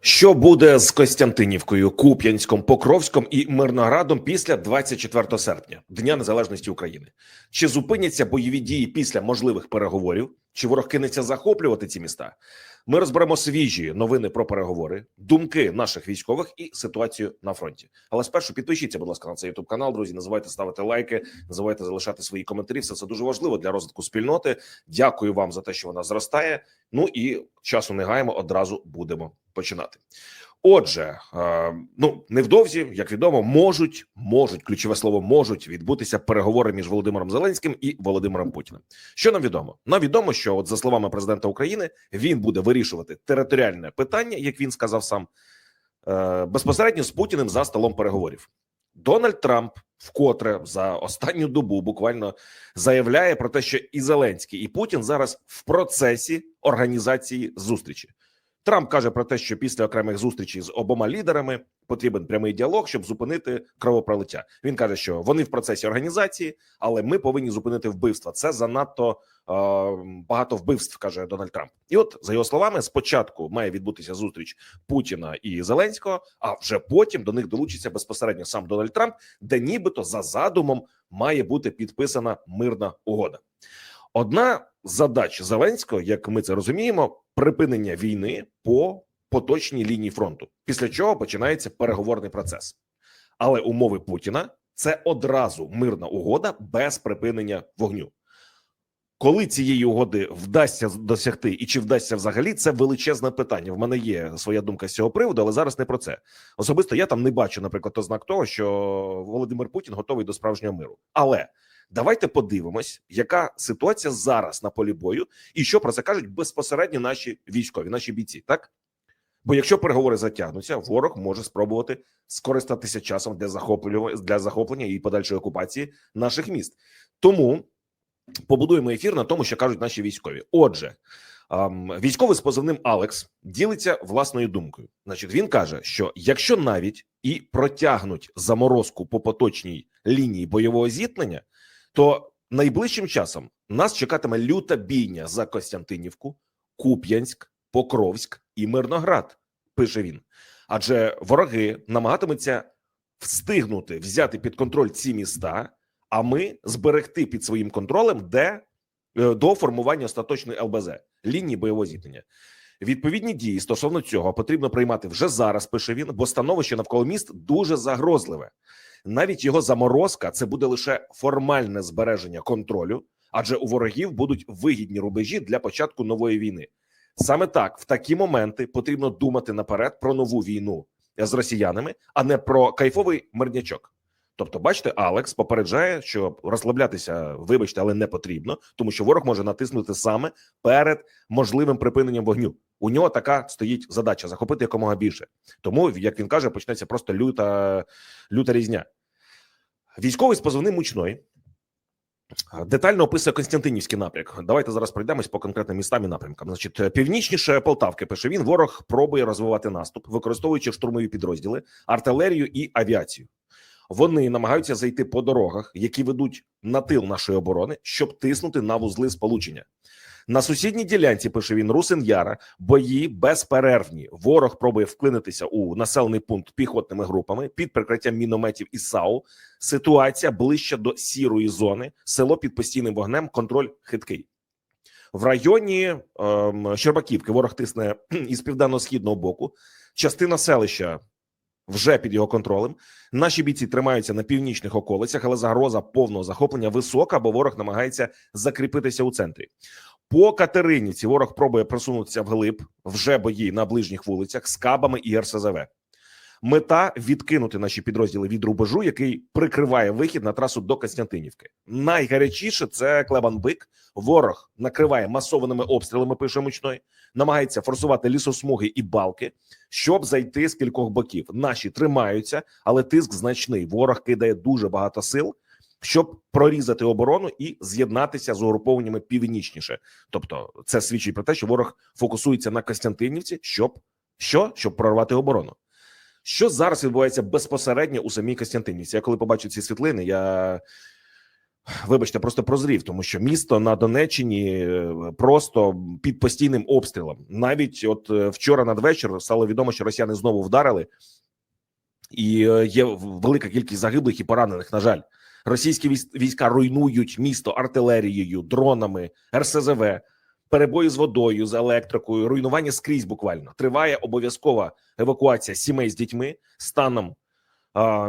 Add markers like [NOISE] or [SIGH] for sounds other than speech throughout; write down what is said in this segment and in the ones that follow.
Що буде з Костянтинівкою, Куп'янськом, Покровськом і Мирноградом після 24 серпня, Дня Незалежності України? Чи зупиняться бойові дії після можливих переговорів? Чи ворог кинеться захоплювати ці міста? Ми розберемо свіжі новини про переговори, думки наших військових і ситуацію на фронті. Але спершу підпишіться, будь ласка, на цей youtube канал. Друзі, не забувайте ставити лайки, не забувайте залишати свої коментарі. Все це дуже важливо для розвитку спільноти. Дякую вам за те, що вона зростає. Ну і часу не гаємо, одразу будемо починати. Отже, е, ну невдовзі, як відомо, можуть можуть ключове слово можуть відбутися переговори між Володимиром Зеленським і Володимиром Путіним. Що нам відомо? Нам відомо, що от за словами президента України він буде вирішувати територіальне питання, як він сказав сам, е, безпосередньо з Путіним за столом переговорів. Дональд Трамп вкотре за останню добу буквально заявляє про те, що і Зеленський, і Путін зараз в процесі організації зустрічі. Трамп каже про те, що після окремих зустрічей з обома лідерами потрібен прямий діалог, щоб зупинити кровопролиття. Він каже, що вони в процесі організації, але ми повинні зупинити вбивства. Це занадто е, багато вбивств, каже Дональд Трамп. І от за його словами, спочатку має відбутися зустріч Путіна і Зеленського, а вже потім до них долучиться безпосередньо сам Дональд Трамп, де нібито за задумом має бути підписана мирна угода. Одна задач Зеленського, як ми це розуміємо, припинення війни по поточній лінії фронту, після чого починається переговорний процес. Але умови Путіна це одразу мирна угода без припинення вогню. Коли цієї угоди вдасться досягти, і чи вдасться взагалі, це величезне питання. В мене є своя думка з цього приводу, але зараз не про це. Особисто я там не бачу, наприклад, ознак того, що Володимир Путін готовий до справжнього миру. Але давайте подивимось, яка ситуація зараз на полі бою, і що про це кажуть безпосередньо наші військові, наші бійці, так. Бо якщо переговори затягнуться, ворог може спробувати скористатися часом для захоплення для захоплення і подальшої окупації наших міст. Тому побудуємо ефір на тому, що кажуть наші військові. Отже, військовий з позивним Алекс ділиться власною думкою. Значить, він каже, що якщо навіть і протягнуть заморозку по поточній лінії бойового зіткнення, то найближчим часом нас чекатиме люта бійня за Костянтинівку, Куп'янськ, Покровськ і Мирноград. Пише він, адже вороги намагатимуться встигнути взяти під контроль ці міста, а ми зберегти під своїм контролем де е, до формування остаточної ЛБЗ лінії бойового зіткнення. Відповідні дії стосовно цього потрібно приймати вже зараз. Пише він, бо становище навколо міст дуже загрозливе. Навіть його заморозка це буде лише формальне збереження контролю, адже у ворогів будуть вигідні рубежі для початку нової війни. Саме так в такі моменти потрібно думати наперед про нову війну з росіянами, а не про кайфовий мирнячок. Тобто, бачите, Алекс попереджає, що розслаблятися, вибачте, але не потрібно, тому що ворог може натиснути саме перед можливим припиненням вогню. У нього така стоїть задача захопити якомога більше. Тому, як він каже, почнеться просто люта, люта різня. Військовий з позивним мучной детально описує Константинівський напрямок. Давайте зараз пройдемось по конкретним містам і напрямкам. Значить, північніше Полтавки пише він: ворог пробує розвивати наступ, використовуючи штурмові підрозділи, артилерію і авіацію. Вони намагаються зайти по дорогах, які ведуть на тил нашої оборони, щоб тиснути на вузли сполучення. На сусідній ділянці пише він Русин Яра, бої безперервні. Ворог пробує вклинитися у населений пункт піхотними групами під прикриттям мінометів і САУ. Ситуація ближче до сірої зони, село під постійним вогнем, контроль хиткий. В районі ем, Щербаківки ворог тисне [CLEARS THROAT] із південно-східного боку. Частина селища вже під його контролем. Наші бійці тримаються на північних околицях, але загроза повного захоплення висока, бо ворог намагається закріпитися у центрі. По Катеринівці ворог пробує просунутися вглиб вже бої на ближніх вулицях з кабами і РСЗВ. Мета відкинути наші підрозділи від рубежу, який прикриває вихід на трасу до Костянтинівки. Найгарячіше це Клебан-Бик. Ворог накриває масованими обстрілами. Пише мучної, намагається форсувати лісосмуги і балки, щоб зайти з кількох боків. Наші тримаються, але тиск значний. Ворог кидає дуже багато сил, щоб прорізати оборону і з'єднатися з угрупованнями північніше. Тобто, це свідчить про те, що ворог фокусується на Костянтинівці, щоб що щоб прорвати оборону. Що зараз відбувається безпосередньо у самій Костянтинівці? Я коли побачив ці світлини, я Вибачте, просто прозрів, тому що місто на Донеччині е, просто під постійним обстрілом. Навіть от е, вчора надвечір стало відомо, що росіяни знову вдарили, і е, є велика кількість загиблих і поранених. На жаль, російські військ- війська руйнують місто артилерією, дронами, РСЗВ, перебої з водою, з електрикою, руйнування скрізь буквально триває обов'язкова евакуація сімей з дітьми станом.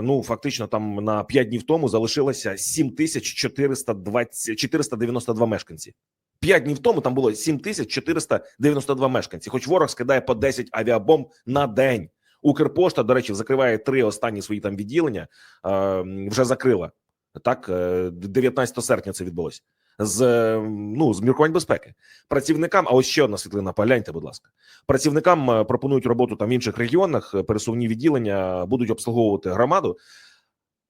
Ну фактично, там на 5 днів тому залишилося 7420 492 мешканці. 5 днів тому там було 7492 мешканці. Хоч ворог скидає по 10 авіабомб на день. Укрпошта, до речі, закриває три останні свої там відділення. Вже закрила так. е, 19 серпня це відбулося з е, ну з міркувань безпеки. Працівникам, а ось ще одна світлина. Погляньте, будь ласка. Працівникам е, пропонують роботу там в інших регіонах. е, Пересувні відділення будуть обслуговувати громаду.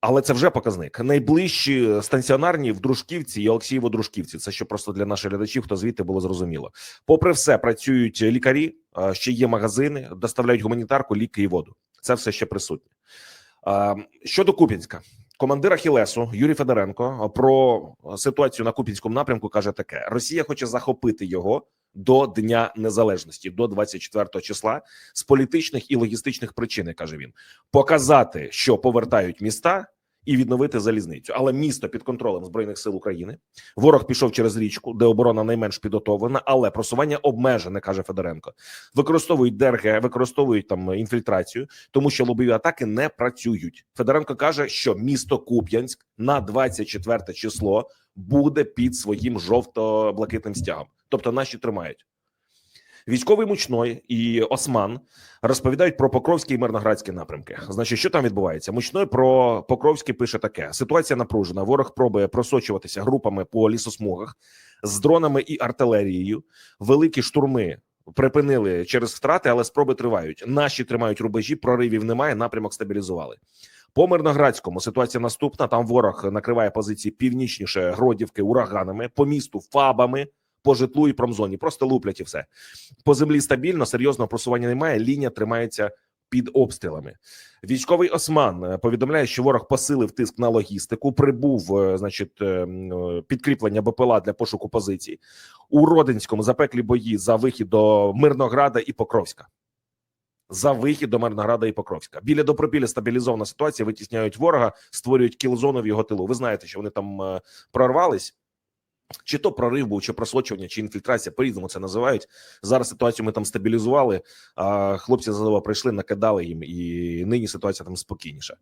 Але це вже показник. Найближчі станціонарні в Дружківці і Олексієво-Дружківці. Це що просто для наших глядачів, хто звідти було зрозуміло. Попри все, працюють лікарі, е, ще є магазини, доставляють гуманітарку, ліки і воду. Це все ще присутнє. Е, Щодо Купінська, командир Ахілесу Юрій Федоренко про ситуацію на Купінському напрямку каже таке: Росія хоче захопити його до Дня Незалежності, до 24 числа, з політичних і логістичних причин, каже він показати, що повертають міста. І відновити залізницю, але місто під контролем збройних сил України. Ворог пішов через річку, де оборона найменш підготовлена, але просування обмежене, каже Федоренко. Використовують ДРГ, використовують там інфільтрацію, тому що лобові атаки не працюють. Федоренко каже, що місто Куп'янськ на 24 число буде під своїм жовто-блакитним стягом. Тобто наші тримають. Військовий мучной і Осман розповідають про Покровський і Мирноградський напрямки. Значить, що там відбувається? Мучной про Покровський пише таке: ситуація напружена. Ворог пробує просочуватися групами по лісосмугах з дронами і артилерією. Великі штурми припинили через втрати, але спроби тривають. Наші тримають рубежі, проривів немає. Напрямок стабілізували. По Мирноградському ситуація наступна. Там ворог накриває позиції північніше Гродівки ураганами, по місту фабами, по житлу і промзоні. Просто луплять і все. По землі стабільно, серйозного просування немає. Лінія тримається під обстрілами. Військовий Осман е, повідомляє, що ворог посилив тиск на логістику. Прибув, е, значить, е, підкріплення БПЛА для пошуку позицій у Родинському. Запеклі бої за вихід до Мирнограда і Покровська. За вихід до Мирнограда і Покровська біля Добропілля стабілізована ситуація. Витісняють ворога, створюють кілзону в його тилу. Ви знаєте, що вони там прорвались. Чи то прорив був, чи просочування, чи інфільтрація, по-різному це називають. Зараз ситуацію ми там стабілізували. А хлопці зазова прийшли, накидали їм, і нині ситуація там спокійніша.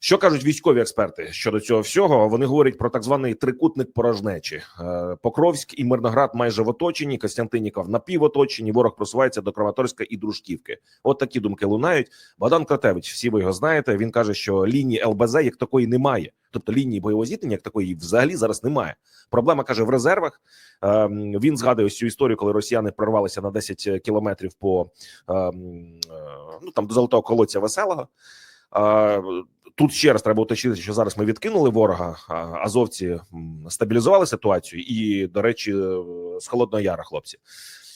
Що кажуть військові експерти щодо цього всього? Вони говорять про так званий трикутник порожнечі. Е, Покровськ і Мирноград майже в оточенні, Костянтиніков напівоточенні. Ворог просувається до Краматорська і Дружківки. От такі думки лунають. Богдан Кратевич, всі ви його знаєте. Він каже, що лінії ЛБЗ як такої немає. Тобто лінії бойового зіткнення як такої взагалі зараз немає. Проблема каже в резервах. Ем, Він згадує ось цю історію, коли росіяни прорвалися на 10 кілометрів по ем, е, ну там до золотого колодця веселого. Е, Тут ще раз треба уточнити, що зараз ми відкинули ворога. Азовці стабілізували ситуацію, і до речі, е, з холодного яра, хлопці.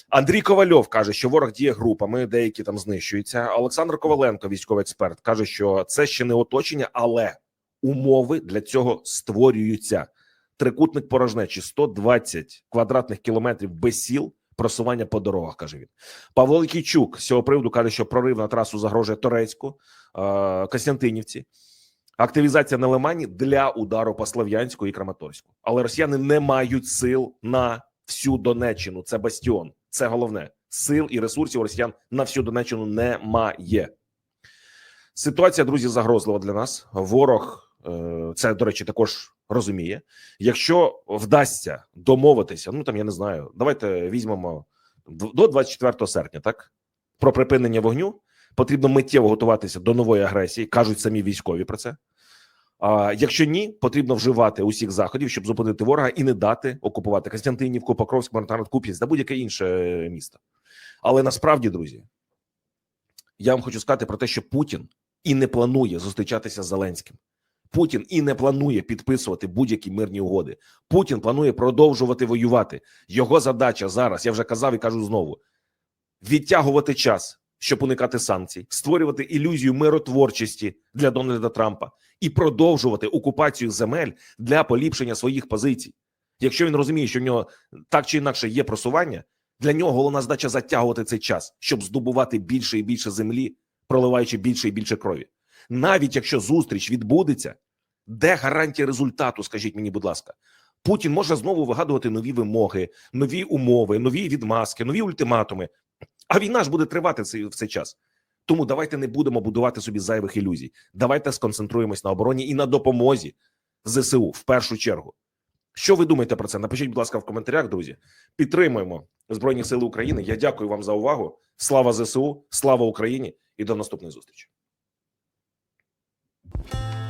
Андрій Ковальов каже, що ворог діє групами, деякі там знищуються. Олександр Коваленко, військовий експерт, каже, що це ще не оточення, але умови для цього створюються. Трикутник порожнечі 120 квадратних кілометрів без сіл. Просування по дорогах каже він. Павло Лікійчук з цього приводу каже, що прорив на трасу загрожує Торецьку, е, Костянтинівці. Активізація на Лимані для удару по Слов'янську і Краматорську. Але росіяни не мають сил на всю Донеччину. Це бастіон. Це головне. Сил і ресурсів росіян на всю Донеччину немає. Ситуація, друзі, загрозлива для нас. Ворог це, до речі, також розуміє. Якщо вдасться домовитися, ну там я не знаю, давайте візьмемо до 24 серпня, так про припинення вогню. Потрібно миттєво готуватися до нової агресії, кажуть самі військові про це. А якщо ні, потрібно вживати усіх заходів, щоб зупинити ворога і не дати окупувати Костянтинівку, Покровськ, Марноград, Куп'янськ та будь-яке інше місто. Але насправді, друзі, я вам хочу сказати про те, що Путін і не планує зустрічатися з Зеленським. Путін і не планує підписувати будь-які мирні угоди. Путін планує продовжувати воювати. Його задача зараз, я вже казав і кажу знову: відтягувати час, щоб уникати санкцій, створювати ілюзію миротворчості для Дональда Трампа і продовжувати окупацію земель для поліпшення своїх позицій. Якщо він розуміє, що в нього так чи інакше є просування, для нього головна задача затягувати цей час, щоб здобувати більше і більше землі, проливаючи більше і більше крові. Навіть якщо зустріч відбудеться, де гарантія результату? Скажіть мені, будь ласка, Путін може знову вигадувати нові вимоги, нові умови, нові відмазки, нові ультиматуми. А війна ж буде тривати цей в цей час. Тому давайте не будемо будувати собі зайвих ілюзій. Давайте сконцентруємось на обороні і на допомозі ЗСУ в першу чергу. Що ви думаєте про це? Напишіть, будь ласка, в коментарях, друзі. Підтримуємо Збройні Сили України. Я дякую вам за увагу. Слава ЗСУ, слава Україні і до наступної зустрічі. Música